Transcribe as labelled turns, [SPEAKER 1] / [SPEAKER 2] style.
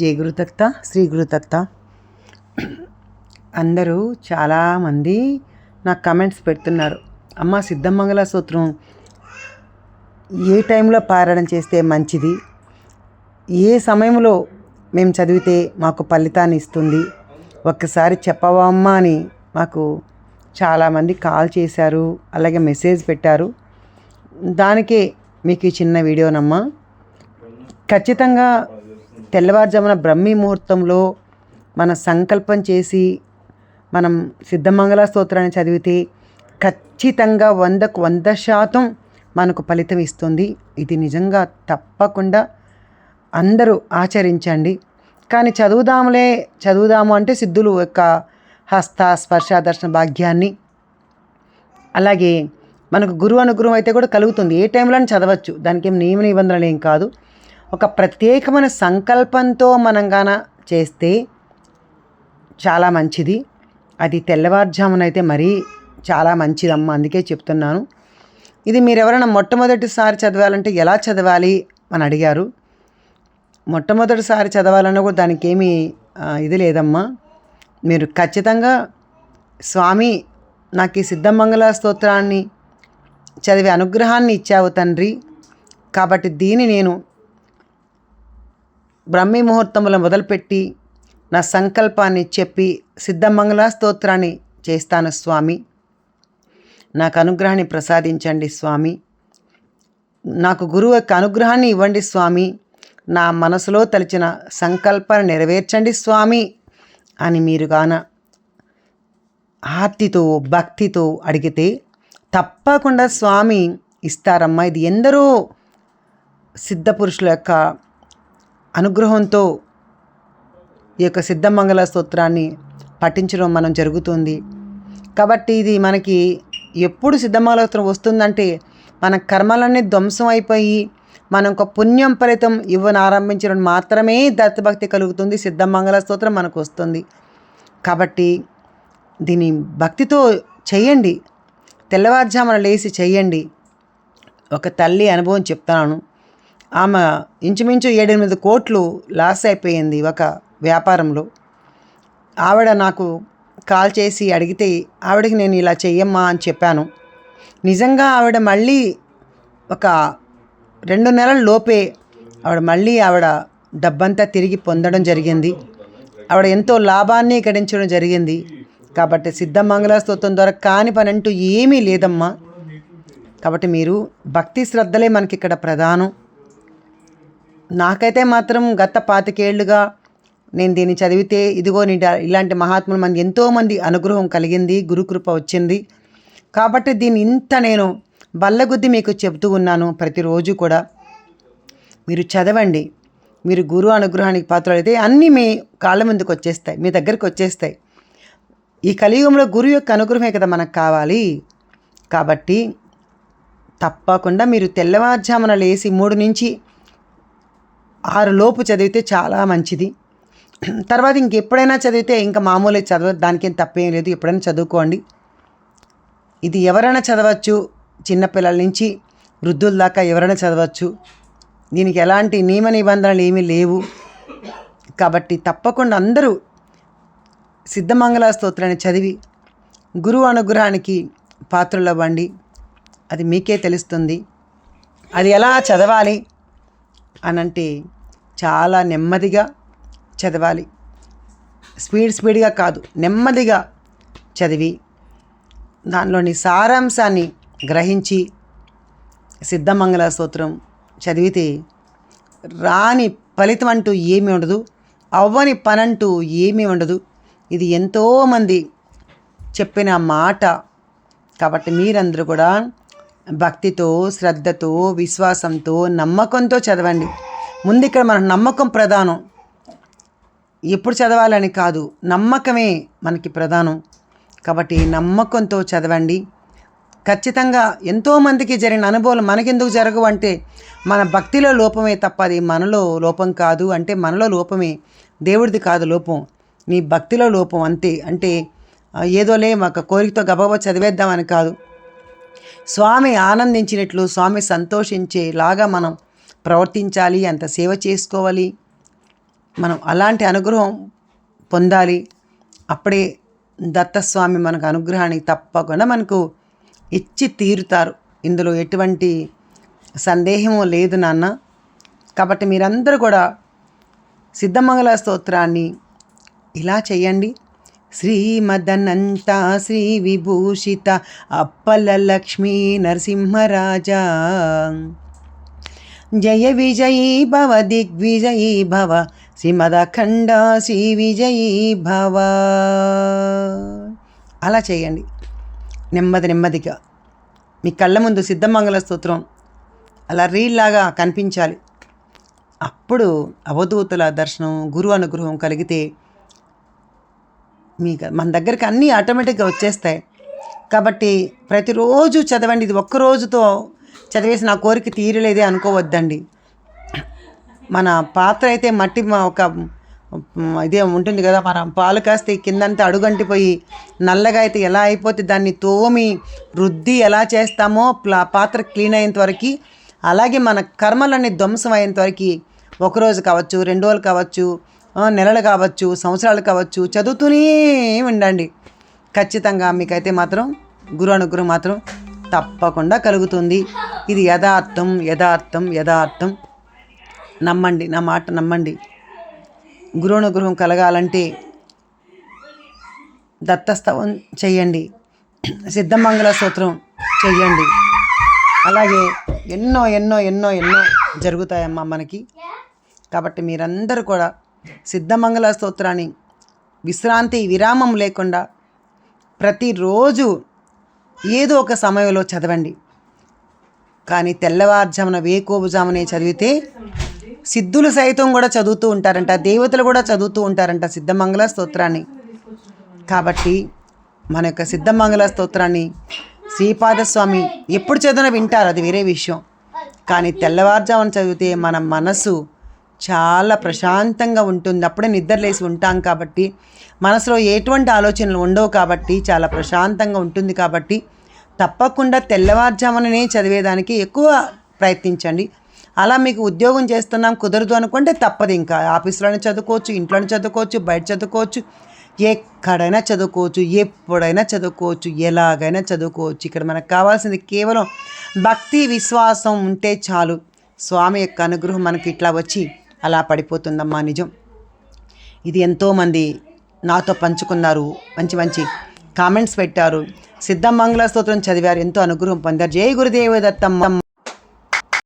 [SPEAKER 1] జై గురుతక్త శ్రీ గురుతక్త అందరూ చాలామంది నాకు కమెంట్స్ పెడుతున్నారు. అమ్మ సిద్ధమంగళ సూత్రం ఏ టైంలో పారాయణ చేస్తే మంచిది? ఏ సమయంలో మేము చదివితే మాకు ఫలితాన్ని ఇస్తుంది? ఒక్కసారి చెప్పవా అమ్మా అని మాకు చాలామంది కాల్ చేశారు అలాగే మెసేజ్ పెట్టారు. దానికే మీకు ఈ చిన్న వీడియోనమ్మా. ఖచ్చితంగా తెల్లవారుజామున బ్రహ్మీ ముహూర్తంలో మన సంకల్పం చేసి మనం సిద్ధమంగళ స్తోత్రాన్ని చదివితే ఖచ్చితంగా వందకు వంద శాతం మనకు ఫలితం ఇస్తుంది. ఇది నిజంగా తప్పకుండా అందరూ ఆచరించండి. కానీ చదువుదాములే చదువుదాము అంటే సిద్ధులు యొక్క హస్త స్పర్శ దర్శన భాగ్యాన్ని. అలాగే మనకు గురువు అనుగ్రహం అయితే కూడా కలుగుతుంది. ఏ టైంలో చదవచ్చు. దానికి ఏం నియమ నిబంధనలు ఏం కాదు. ఒక ప్రత్యేకమైన సంకల్పంతో మనం గాన చేస్తే చాలా మంచిది. అది తెల్లవారుజామున అయితే మరీ చాలా మంచిదమ్మ అందుకే చెప్తున్నాను. ఇది మీరు ఎవరైనా మొట్టమొదటిసారి చదవాలంటే ఎలా చదవాలి అని అడిగారు. మొట్టమొదటిసారి చదవాలన్నా కూడా దానికి ఏమీ ఇది లేదమ్మా. మీరు ఖచ్చితంగా స్వామి నాకు ఈ సిద్ధమంగళ స్తోత్రాన్ని చదివే అనుగ్రహాన్ని ఇచ్చావు తండ్రి. కాబట్టి దీన్ని నేను బ్రహ్మీ ముహూర్తములు మొదలుపెట్టి నా సంకల్పాన్ని చెప్పి సిద్ధమంగళ స్తోత్రాన్ని చేస్తాను స్వామి. నాకు అనుగ్రహాన్ని ప్రసాదించండి స్వామి. నాకు గురువు యొక్క అనుగ్రహాన్ని ఇవ్వండి స్వామి. నా మనసులో తలిచిన సంకల్పాన్ని నెరవేర్చండి స్వామి అని మీరు గాన ఆర్తితో భక్తితో అడిగితే తప్పకుండా స్వామి ఇస్తారమ్మా. ఇది ఎందరో సిద్ధ పురుషుల యొక్క అనుగ్రహంతో ఈ యొక్క సిద్ధమంగళ స్తోత్రాన్ని పఠించడం మనం జరుగుతుంది. కాబట్టి ఇది మనకి ఎప్పుడు సిద్ధమంగళ స్తోత్రం వస్తుందంటే మన కర్మలన్నీ ధ్వంసం అయిపోయి మనం ఒక పుణ్యం ఫలితం ఇవ్వని ఆరంభించడం మాత్రమే దత్తభక్తి కలుగుతుంది సిద్ధమంగళ స్తోత్రం మనకు వస్తుంది. కాబట్టి దీని భక్తితో చేయండి. తెల్లవారుజామున లేచి చేయండి. ఒక తల్లి అనుభవం చెప్తాను. ఆమె ఇంచుమించు ఏడెనిమిది కోట్లు లాస్ అయిపోయింది ఒక వ్యాపారంలో. ఆవిడ నాకు కాల్ చేసి అడిగితే ఆవిడకి నేను ఇలా చెయ్యమ్మా అని చెప్పాను. నిజంగా ఆవిడ మళ్ళీ ఒక రెండు నెలల లోపే ఆవిడ మళ్ళీ ఆవిడ డబ్బంతా తిరిగి పొందడం జరిగింది. ఆవిడ ఎంతో లాభాన్ని గడించడం జరిగింది. కాబట్టి సిద్ధమంగళ స్తోత్రం ద్వారా కాని పని అంటూ ఏమీ లేదమ్మా. కాబట్టి మీరు భక్తి శ్రద్ధలే మనకి ఇక్కడ ప్రధానం. నాకైతే మాత్రం గత పాతికేళ్ళుగా నేను దీన్ని చదివితే ఇదిగో నీ ఇలాంటి మహాత్ములు మంది ఎంతోమంది అనుగ్రహం కలిగింది గురుకృప వచ్చింది. కాబట్టి దీన్ని ఇంత నేను బల్లగుద్ది మీకు చెబుతూ ఉన్నాను ప్రతిరోజు కూడా. మీరు చదవండి. మీరు గురు అనుగ్రహానికి పాత్రలైతే అన్నీ మీ కాళ్ళ ముందుకు వచ్చేస్తాయి మీ దగ్గరికి వచ్చేస్తాయి. ఈ కలియుగంలో గురు యొక్క అనుగ్రహమే కదా మనకు కావాలి. కాబట్టి తప్పకుండా మీరు తెల్లవారుజామున లేచి మూడు నుంచి ఆరు లోపు చదివితే చాలా మంచిది. తర్వాత ఇంకెప్పుడైనా చదివితే ఇంకా మామూలు చదవ దానికేం తప్పేం లేదు. ఎప్పుడైనా చదువుకోండి. ఇది ఎవరైనా చదవచ్చు. చిన్నపిల్లల నుంచి వృద్ధుల దాకా ఎవరైనా చదవచ్చు. దీనికి ఎలాంటి నియమ నిబంధనలు ఏమీ లేవు. కాబట్టి తప్పకుండా అందరూ సిద్ధమంగళ స్తోత్రాన్ని చదివి గురువు అనుగ్రహానికి పాత్రలవ్వండి అది మీకే తెలుస్తుంది. అది ఎలా చదవాలి? అనంటే చాలా నెమ్మదిగా చదవాలి. స్పీడ్ స్పీడ్గా కాదు నెమ్మదిగా చదివి దానిలోని సారాంశాన్ని గ్రహించి సిద్ధమంగళ స్తోత్రం చదివితే రాని ఫలితం అంటూ ఏమీ ఉండదు అవ్వని పనంటూ ఏమీ ఉండదు. ఇది ఎంతోమంది చెప్పిన మాట కాబట్టి మీరందరూ కూడా భక్తితో శ్రద్ధతో విశ్వాసంతో నమ్మకంతో చదవండి. ముందు ఇక్కడ మన నమ్మకం ప్రధానం. ఎప్పుడు చదవాలని కాదు నమ్మకమే మనకి ప్రధానం. కాబట్టి నమ్మకంతో చదవండి. ఖచ్చితంగా ఎంతోమందికి జరిగిన అనుభవాలు మనకెందుకు జరగవు అంటే మన భక్తిలో లోపమే తప్ప అది మనలో లోపం కాదు అంటే మనలో లోపమే దేవుడిది కాదు లోపం. నీ భక్తిలో లోపం అంతే. అంటే ఏదోలే మాకు కోరికతో గబగబా చదివేద్దామని కాదు. స్వామి ఆనందించినట్లు స్వామి సంతోషించేలాగా మనం ప్రవర్తించాలి అంత సేవ చేసుకోవాలి. మనం అలాంటి అనుగ్రహం పొందాలి. అప్పుడే దత్తస్వామి మనకు అనుగ్రహాన్ని తప్పకుండా మనకు ఇచ్చి తీరుతారు. ఇందులో ఎటువంటి సందేహము లేదు నాన్న. కాబట్టి మీరందరూ కూడా సిద్ధమంగళ స్తోత్రాన్ని ఇలా చేయండి. శ్రీమదనంత శ్రీ విభూషిత అప్పల లక్ష్మీ నరసింహరాజా. జయ విజయీ భవ దిగ్విజయీ భవ శ్రీమదఖండ శ్రీ విజయీ భవ. అలా చేయండి. నెమ్మది నెమ్మదిగా. మీ కళ్ళ ముందు సిద్ధమంగళ స్తోత్రం అలా రీల్లాగా కనిపించాలి. అప్పుడు అవధూతుల దర్శనం గురు అనుగ్రహం కలిగితే మీకు మన దగ్గరికి అన్నీ ఆటోమేటిక్గా వచ్చేస్తాయి. కాబట్టి ప్రతిరోజు చదవండి. ఇది ఒక్క రోజుతో చదివేసి నా కోరిక తీరలేదే అనుకోవద్దండి. మన పాత్ర అయితే మట్టి ఒక ఇదే ఉంటుంది కదా మన పాలు కాస్తే కిందంతా అడుగంటిపోయి నల్లగా అయితే ఎలా అయిపోతే దాన్ని తోమి రుద్ది ఎలా చేస్తామో ప్లా- పాత్ర క్లీన్ అయ్యేంత వరకు అలాగే మన కర్మలన్నీ ధ్వంసం అయ్యేంత వరకు ఒకరోజు కావచ్చు రెండు రోజులు కావచ్చు నెలలు కావచ్చు సంవత్సరాలు కావచ్చు చదువుతూనే ఉండండి. ఖచ్చితంగా మీకైతే మాత్రం గురు అనుగ్రహం మాత్రం తప్పకుండా కలుగుతుంది. ఇది యథార్థం యథార్థం యథార్థం. నమ్మండి నా మాట నమ్మండి. గురు అనుగ్రహం కలగాలంటే దత్తస్తవం చెయ్యండి సిద్ధమంగళ స్తోత్రం చెయ్యండి అలాగే ఎన్నో ఎన్నో ఎన్నో ఎన్నో జరుగుతాయమ్మా మనకి. కాబట్టి మీరందరూ కూడా సిద్ధమంగళ స్తోత్రాన్ని విశ్రాంతి విరామం లేకుండా ప్రతిరోజు ఏదో ఒక సమయంలో చదవండి. కానీ తెల్లవారుజామున వేకోబుజామునే చదివితే సిద్ధులు సైతం కూడా చదువుతూ ఉంటారంట దేవతలు కూడా చదువుతూ ఉంటారంట సిద్ధమంగళ స్తోత్రాన్ని. కాబట్టి మన యొక్క సిద్ధమంగళ స్తోత్రాన్ని శ్రీపాదస్వామి ఎప్పుడు చదివినా వింటారు అది వేరే విషయం. కానీ తెల్లవారుజామున చదివితే మన మనసు చాలా ప్రశాంతంగా ఉంటుంది. అప్పుడే నిద్రలేసి ఉంటాం కాబట్టి మనసులో ఎటువంటి ఆలోచనలు ఉండవు కాబట్టి చాలా ప్రశాంతంగా ఉంటుంది కాబట్టి తప్పకుండా తెల్లవారుజాముననే చదివేదానికి ఎక్కువ ప్రయత్నించండి. అలా మీకు ఉద్యోగం చేస్తున్నాం కుదరదు అనుకుంటే తప్పదు ఇంకా. ఆఫీస్లోనే చదువుకోవచ్చు ఇంట్లోనే చదువుకోవచ్చు బయట చదువుకోవచ్చు ఎక్కడైనా చదువుకోవచ్చు ఎప్పుడైనా చదువుకోవచ్చు ఎలాగైనా చదువుకోవచ్చు. ఇక్కడ మనకు కావాల్సింది కేవలం భక్తి విశ్వాసం ఉంటే చాలు. స్వామి యొక్క అనుగ్రహం మనకి ఇట్లా వచ్చి అలా పడిపోతుందమ్మా నిజం. ఇది ఎంతోమంది నాతో పంచుకున్నారు. మంచి మంచి కామెంట్స్ పెట్టారు. సిద్ధమంగళ స్తోత్రం చదివారు. ఎంతో అనుగ్రహం పొందారు. జై గురుదేవ దత్తమ్మ